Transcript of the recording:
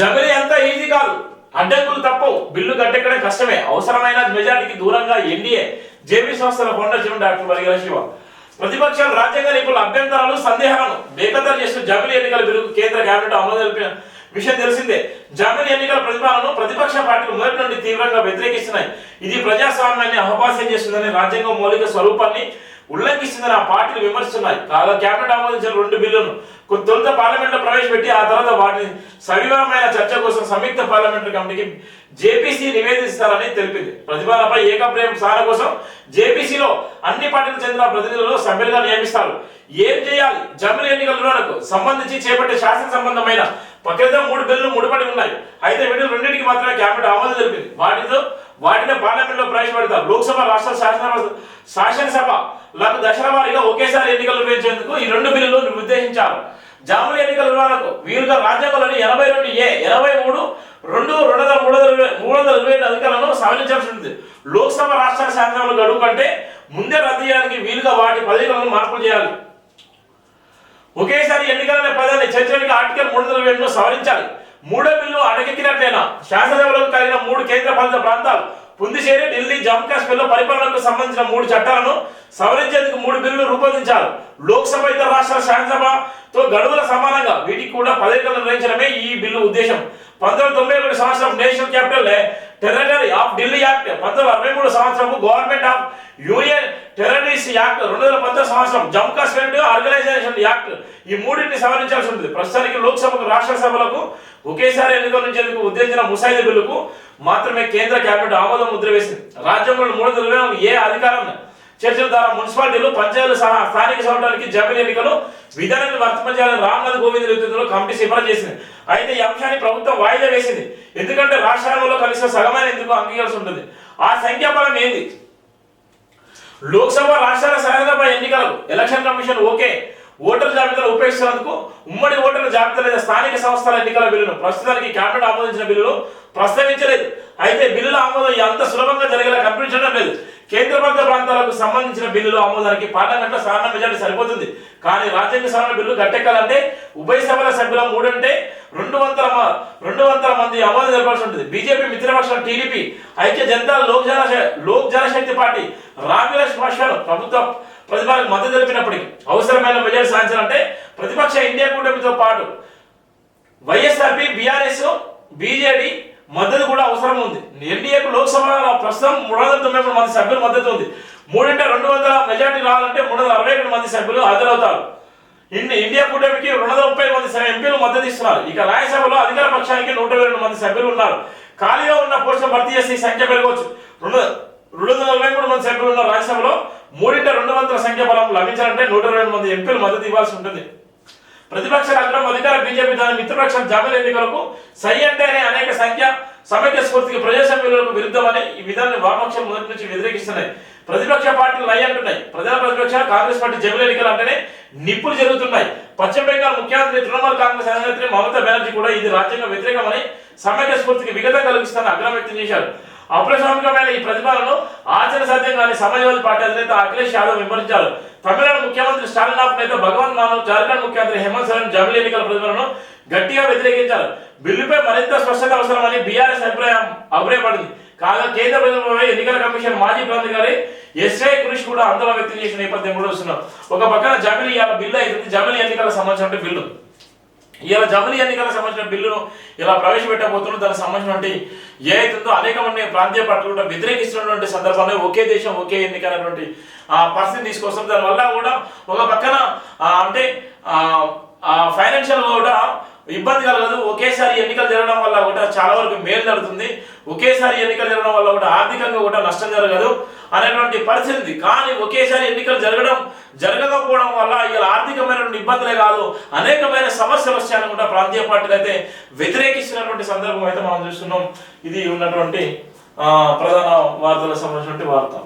జమిలి అంతా ఈజీ కాదు. అడ్డంకులు తప్పవు. బిల్లు గట్టెక్కడం కష్టమే. అవసరమైన మెజారిటీకి దూరంగా ఎన్డీఏ జేబీ సంస్థల కొండ జీవన్ డాక్టర్ వరిగల శివ. ప్రతిపక్షాలు రాజ్యాంగ నిపుణుల అభ్యంతరాలు సందేహాలను బేఖతరు చేస్తూ జమిలి ఎన్నికల బిల్లు కేంద్ర కేబినెట్ ఆమోదం విషయం తెలిసిందే. జమిలి ఎన్నికల ప్రతిపాదనను ప్రతిపక్ష పార్టీలు మొదటి నుండి తీవ్రంగా వ్యతిరేకిస్తున్నాయి. ఇది ప్రజాస్వామ్యాన్ని అపహాస్యం చేస్తుందని రాజ్యాంగం మౌలిక స్వరూపాన్ని ఉల్లంఘిస్తుందని ఆ పార్టీలు విమర్శిస్తున్నాయి. కాగా కేబినెట్ ఆమోదించిన రెండు బిల్లులను కొ- తొలుత పార్లమెంట్లో ప్రవేశపెట్టి ఆ తర్వాత వాటిని సవివరమైన చర్చ కోసం సంయుక్త పార్లమెంటరీ కమిటీకి జేపీసీ నివేదిస్తారని తెలిపింది. ప్రతిపాదనపై ఏకప్రేమ సాధన కోసం జేపీసీలో అన్ని పార్టీలకు చెందిన ప్రతినిధులను సభ్యులుగా నియమిస్తారు. ఏం చేయాలి? జమిలి ఎన్నికలకు సంబంధించి చేపట్టే శాసన సంబంధమైన క్రితం మూడు బిల్లులు ముడిపడి ఉన్నాయి. అయితే వీటిలో రెండింటికి మాత్రమే కేబినెట్ ఆమోదం తెలిపింది. వాటితో వాటిని పార్లమెంట్లో ప్రవేశపెడతారు. లోక్సభ రాష్ట్ర శాసన శాసనసభ నాకు దశల వారీగా ఒకేసారి ఎన్నికలు పెంచేందుకు ఈ రెండు బిల్లులు ఉద్దేశించారు జాముల ఎన్నికల నిర్వహణకు వీరుగా రాజ్యాంగంలోని ఎనభై రెండు ఏ ఇరవై మూడు రెండు రెండు వందల మూడు వందల మూడు వందల ఇరవై ఏడు అధికారులను సవరించాల్సి ఉంటుంది. లోక్సభ రాష్ట్ర శాసనాలు గడువు కంటే ముందే రద్దు చేయడానికి వీలుగా వాటి పదవిలను మార్పులు చేయాలి. ఒకేసారి ఎన్నికలనే పదాన్ని చర్చడానికి ఆర్టికల్ మూడు వందల ఏడును సవరించాలి. మూడో బిల్లు అడగెక్కినట్లయినా శాసనసభలకు కలిగిన మూడు కేంద్ర పాలిత ప్రాంతాలు పుందిచేరి ఢిల్లీ జమ్మూ కాశ్మీర్లో పరిపాలనకు సంబంధించిన మూడు చట్టాలను సవరించేందుకు మూడు బిల్లులు రూపొందించారు. లోక్సభ ఇతర రాష్ట్రాల శాసనసభతో గడువుల సమానంగా వీటికి కూడా పదవికలు నిర్ణయించడమే ఈ బిల్లు ఉద్దేశం. పంతొమ్మిది తొంభై ఒకటి సంవత్సరం national capital territory of Delhi act పంతొమ్మిది అరవై మూడు సంవత్సరం government of UA territories act రెండు వేల పంతొమ్మిది సంవత్సరం జమ్మూ కాశ్మీర్ ఆర్గనైజేషన్ యాక్ట్ ఈ మూడింటిని సవరించాల్సి ఉంటుంది. ప్రస్తుతానికి లోక్సభకు రాష్ట్ర సభలకు ఒకేసారి ఎన్నికల నుంచి ఎందుకు ఉద్దేశించిన ముసాయిదా బిల్లుకు మాత్రమే కేంద్ర కేబినెట్ ఆమోదం ముద్ర వేసింది. రాజ్యాంగంలో మూడు వందల ఏ అధికారం చర్చల ద్వారా మున్సిపాలిటీలు పంచాయతీలు సహా స్థానిక సంవత్సరానికి జమీన్ ఎన్నికలు విధానాన్ని వర్తింపజేయాలని రామ్నాథ్ కోవింద్ నేతృత్వంలో కమిటీ సిఫారసు చేసింది. అయితే ఈ అంశాన్ని ప్రభుత్వం వాయిదా వేసింది. ఎందుకంటే రాష్ట్రాలలో కలిసిన సగమైన ఎందుకు అంగీకరించాల్సి ఉంటుంది? ఆ సంఖ్యాబలం ఏంది? లోక్సభ రాష్ట్రాల శాసనసభ ఎన్నికలకు ఎలక్షన్ కమిషన్ ఓకే ఓటర్ల జాబితాలు ఉపయోగిస్తున్నందుకు ఉమ్మడి ఓటర్ల జాబితా లేదా స్థానిక సంస్థల ఎన్నికల బిల్లును ప్రస్తుతానికి కేబినెట్ ఆమోదించిన బిల్లును ప్రస్తావించలేదు. అయితే బిల్లుల ఆమోదం అంత సులభంగా జరిగేలా కనిపించడం లేదు. కేంద్ర ప్రాంతాలకు సంబంధించిన బిల్లుల ఆమోదానికి పార్లమెంట్లో సాధారణ మెజార్టీ సరిపోతుంది. కానీ రాజ్యాంగ సవరణ బిల్లు గట్టెక్కాలంటే ఉభయ సభల సభ్యుల మూడంటే రెండు వందల మ- రెండు వందల మంది ఆమోదం జరపాల్సి ఉంటుంది. బీజేపీ మిత్రపక్షం టీడీపీ ఐక్య జనతా లోక్ జన లోక్ జనశక్తి పార్టీ రామ్విలాస్ పాశ్వాన్ ప్రభుత్వ ప్రతిపాదనకు మద్దతు తెలిపినప్పటికీ అవసరమైన మెజార్టీ సాధించాలంటే ప్రతిపక్ష ఇండియా కూటమితో పాటు వైఎస్ఆర్పి బీఆర్ఎస్ బీజేడీ మద్దతు కూడా అవసరం ఉంది. ఎన్డీఏకు లోక్సభలో ప్రస్తుతం మూడు వందల తొంభై మూడు మంది సభ్యులు మద్దతు ఉంది. మూడింట రెండు వందల మెజార్టీ రావాలంటే మూడు వందల అరవై ఒకటి మంది సభ్యులు హాజరవుతారు. ఇండియా కూటమికి రెండు ముప్పై మంది ఎంపీలు మద్దతు ఇస్తున్నారు. ఇక రాజ్యసభలో అధికార పక్షానికి నూట ఇరవై రెండు మంది సభ్యులు ఉన్నారు. ఖాళీగా ఉన్న పోస్టులు భర్తీ చేసి సంఖ్య పెరగవచ్చు. రెండు రెండు వందల నలభై మూడు మంది సభ్యులు ఉన్న రాజ్యసభలో. మూడింట రెండు వందల సంఖ్య బలం లభించాలంటే నూట ఇరవై రెండు మంది ఎంపీలు మద్దతు ఇవ్వాల్సి ఉంటుంది. ప్రతిపక్ష అగ్రం అధికార బీజేపీ దాని మిత్రపక్షం జాబితా ఎన్నికలకు సై అంటేనే అనేక సంఖ్య సమైక్య స్ఫూర్తికి ప్రజాస్వామ్యులకు విరుద్ధమని ఈ విధానాన్ని వామపక్షాలు మొదటి నుంచి వ్యతిరేకిస్తున్నాయి. ప్రతిపక్ష పార్టీలు లయ అంటున్నాయి. ప్రజల ప్రతిపక్ష కాంగ్రెస్ పార్టీ జమిలి ఎన్నికలు అంటేనే నిప్పులు జరుగుతున్నాయి. పశ్చిమ బెంగాల్ ముఖ్యమంత్రి తృణమూల్ కాంగ్రెస్ అధినేత్రి మమతా బెనర్జీ కూడా ఇది రాజ్యాంగ వ్యతిరేకమని సమైక్య స్ఫూర్తికి విఘతం కలిగిస్తానని అగ్రం వ్యక్తం చేశారు. అప్రసామికమైన ఈ ప్రతిపాదనను ఆచరణ సాధ్యం కాని సమాజ్వాదీ పార్టీ అధినేత అఖిలేష్ యాదవ్ విమర్శించారు. తమిళనాడు ముఖ్యమంత్రి స్టాలిన్ ఆఫ్ నేత భగవంత్ మానవ్ జార్ఖండ్ ముఖ్యమంత్రి హేమంత్ సోరెన్ జమిలి ఎన్నికల ప్రతిపాదనను గట్టిగా వ్యతిరేకించారు. బిల్లుపై మరింత స్పష్టత అవసరమని బీఆర్ఎస్ అభిప్రాయం అభిప్రాయపడింది. కాగా కేంద్ర ప్రభుత్వంపై ఎన్నికల కమిషన్ మాజీ ప్రాంతాధికారి ఎస్ఐ కృషి కూడా ఆందోళన వ్యక్తం చేసిన నేపథ్యం కూడా వస్తున్నారు ఒక పక్కన జమిలి ఇవాళ బిల్లు అయితే జమిలి ఎన్నికల సంబంధించిన బిల్లు. ఇలా జమిలి ఎన్నికలకు సంబంధించిన బిల్లును ఇలా ప్రవేశపెట్టబోతున్నారు. దానికి సంబంధించినటువంటి ఏ అవుతుందో అనేక మంది ప్రాంతీయ పార్టీలు కూడా వ్యతిరేకిస్తున్నటువంటి సందర్భంలో ఒకే దేశం ఒకే ఎన్నిక అనేటువంటి ఆ పరిస్థితి తీసుకొస్తారు దానివల్ల కూడా ఒక పక్కన అంటే ఫైనాన్షియల్ కూడా ఇబ్బంది కలగదు. ఒకేసారి ఎన్నికలు జరగడం వల్ల కూడా చాలా వరకు మేలు జరుగుతుంది. ఒకేసారి ఎన్నికలు జరగడం వల్ల కూడా ఆర్థికంగా కూడా నష్టం జరగదు అనేటువంటి పరిస్థితి కానీ ఒకేసారి ఎన్నికలు జరగడం జరగకపోవడం వల్ల ఇలా ఆర్థికమైనటువంటి ఇబ్బందులే కాదు అనేకమైన సమస్యలు వచ్చాయని కూడా ప్రాంతీయ పార్టీలు అయితే వ్యతిరేకిస్తున్నటువంటి సందర్భం అయితే మనం చూస్తున్నాం. ఇది ఉన్నటువంటి ప్రధాన వార్తలకు సంబంధించినటువంటి వార్త.